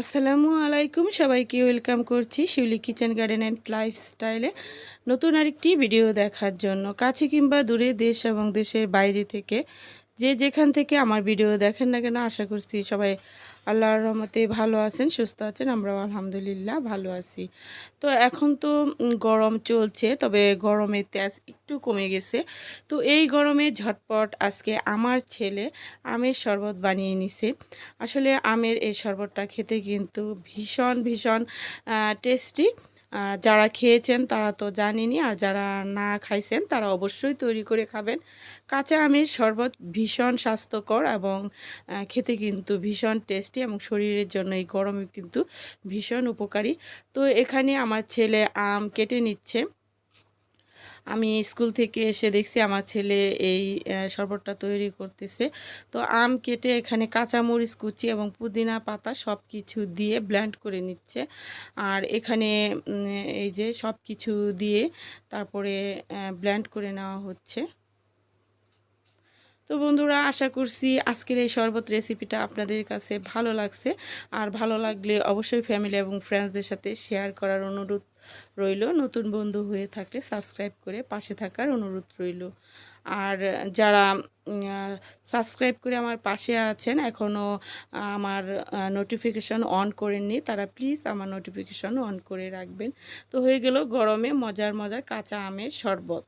আসসালামু আলাইকুম, সবাইকে ওয়েলকাম করছি শিউলি কিচেন গার্ডেন অ্যান্ড লাইফস্টাইলে নতুন আরেকটি ভিডিও দেখার জন্য। কাছে কিংবা দূরে দেশ এবং দেশের বাইরে থেকে যে যেখান থেকে আমার ভিডিও দেখেন না কেন, আশা করছি সবাই আল্লাহর রহমতে ভালো আছেন, সুস্থ আছেন, আমরাও আলহামদুলিল্লাহ ভালো আছি। তো এখন তো গরম চলছে, তবে গরমের তেজ একটু কমে গেছে। তো এই গরমে ঝটপট আজকে আমার ছেলে আমের শরবত বানিয়ে নিছে। আসলে আমের এই শরবতটা খেতে কিন্তু ভীষণ ভীষণ টেস্টি যারা খেয়েছেন তারা তো জানেনি আর যারা না খাইছেন তারা অবশ্যই তৈরি করে খাবেন। কাঁচা আমের শরবত ভীষণ স্বাস্থ্যকর এবং খেতে কিন্তু ভীষণ টেস্টি এবং শরীরের জন্য এই গরমে কিন্তু ভীষণ উপকারী। তো এখানে আমার ছেলে আম কেটে নিচ্ছে। আমি স্কুল থেকে এসে দেখছি আমার ছেলে এই শরবতটা তৈরি করতেছে। তো আম কেটে এখানে কাঁচামরিচ কুচি এবং পুদিনা পাতা সব কিছু দিয়ে ব্ল্যান্ড করে নিচ্ছে। আর এখানে এই যে সব কিছু দিয়ে তারপরে ব্ল্যান্ড করে নেওয়া হচ্ছে। তো বন্ধুরা, আশা করছি আজকের এই শরবত রেসিপিটা আপনাদের কাছে ভালো লাগছে। আর ভালো লাগলে অবশ্যই ফ্যামিলি এবং ফ্রেন্ডসদের সাথে শেয়ার করার অনুরোধ রইল। নতুন বন্ধু হয়ে থাকলে সাবস্ক্রাইব করে পাশে থাকার অনুরোধ রইল। আর যারা সাবস্ক্রাইব করে আমার পাশে আছেন এখনও আমার নোটিফিকেশন অন করেননি, তারা প্লিজ আমার নোটিফিকেশন অন করে রাখবেন। তো হয়ে গেল গরমে মজার মজার কাঁচা আমের শরবত।